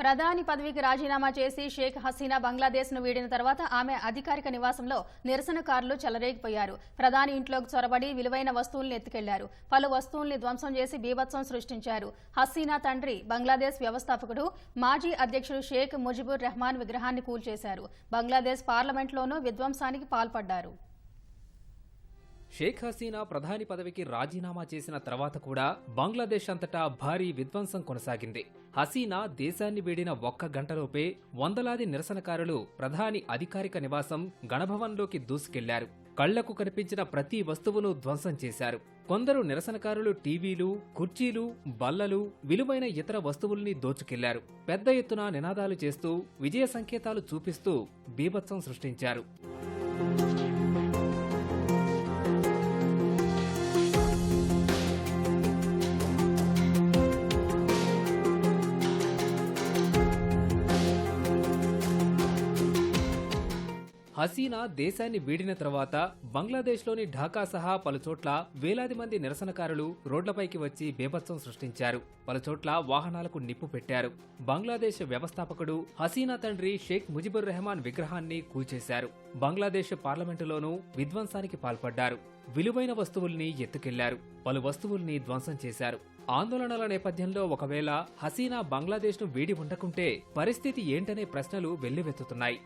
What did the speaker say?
ప్రధాని పదవికి రాజీనామా చేసి షేక్ హసీనా బంగ్లాదేశ్ను వీడిన తర్వాత ఆమె అధికారిక నివాసంలో నిరసనకారులు చెలరేగిపోయారు. ప్రధాని ఇంట్లోకి చొరబడి విలువైన వస్తువుల్ని ఎత్తుకెళ్ళారు. పలు వస్తువుల్ని ధ్వంసం చేసి బీభత్సం సృష్టించారు. హసీనా తండ్రి బంగ్లాదేశ్ వ్యవస్థాపకుడు మాజీ అధ్యక్షుడు షేక్ ముజిబుర్ రెహమాన్ విగ్రహాన్ని కూల్చేశారు. బంగ్లాదేశ్ పార్లమెంట్లోనూ విధ్వంసానికి పాల్పడ్డారు. షేక్ హసీనా ప్రధాని పదవికి రాజీనామా చేసిన తర్వాత కూడా బంగ్లాదేశ్ అంతటా భారీ విధ్వంసం కొనసాగింది. హసీనా దేశాన్ని వీడిన ఒక్క గంటలోపే వందలాది నిరసనకారులు ప్రధాని అధికారిక నివాసం గణభవన్లోకి దూసుకెళ్ళారు. కళ్ళకు కనిపించిన ప్రతి వస్తువును ధ్వంసం చేశారు. కొందరు నిరసనకారులు టీవీలు కుర్చీలు బల్లలు విలువైన ఇతర వస్తువుల్ని దోచుకెళ్ళారు. పెద్ద ఎత్తున నినాదాలు చేస్తూ విజయ సంకేతాలు చూపిస్తూ బీభత్సం సృష్టించారు. హసీనా దేశాన్ని వీడిన తర్వాత బంగ్లాదేశ్లోని ఢాకా సహా పలుచోట్ల వేలాది మంది నిరసనకారులు రోడ్లపైకి వచ్చి బేభత్సం సృష్టించారు. పలుచోట్ల వాహనాలకు నిప్పు పెట్టారు. బంగ్లాదేశ్ వ్యవస్థాపకుడు హసీనా తండ్రి షేక్ ముజిబుర్ రెహమాన్ విగ్రహాన్ని కూల్చేశారు. బంగ్లాదేశ్ పార్లమెంటులోనూ విధ్వంసానికి పాల్పడ్డారు. విలువైన వస్తువుల్ని ఎత్తుకెళ్ళారు. పలు వస్తువుల్ని ధ్వంసం చేశారు. ఆందోళనల నేపథ్యంలో ఒకవేళ హసీనా బంగ్లాదేశ్ను వీడి ఉండకుంటే పరిస్థితి ఏంటనే ప్రశ్నలు వెల్లువెత్తుతున్నాయి.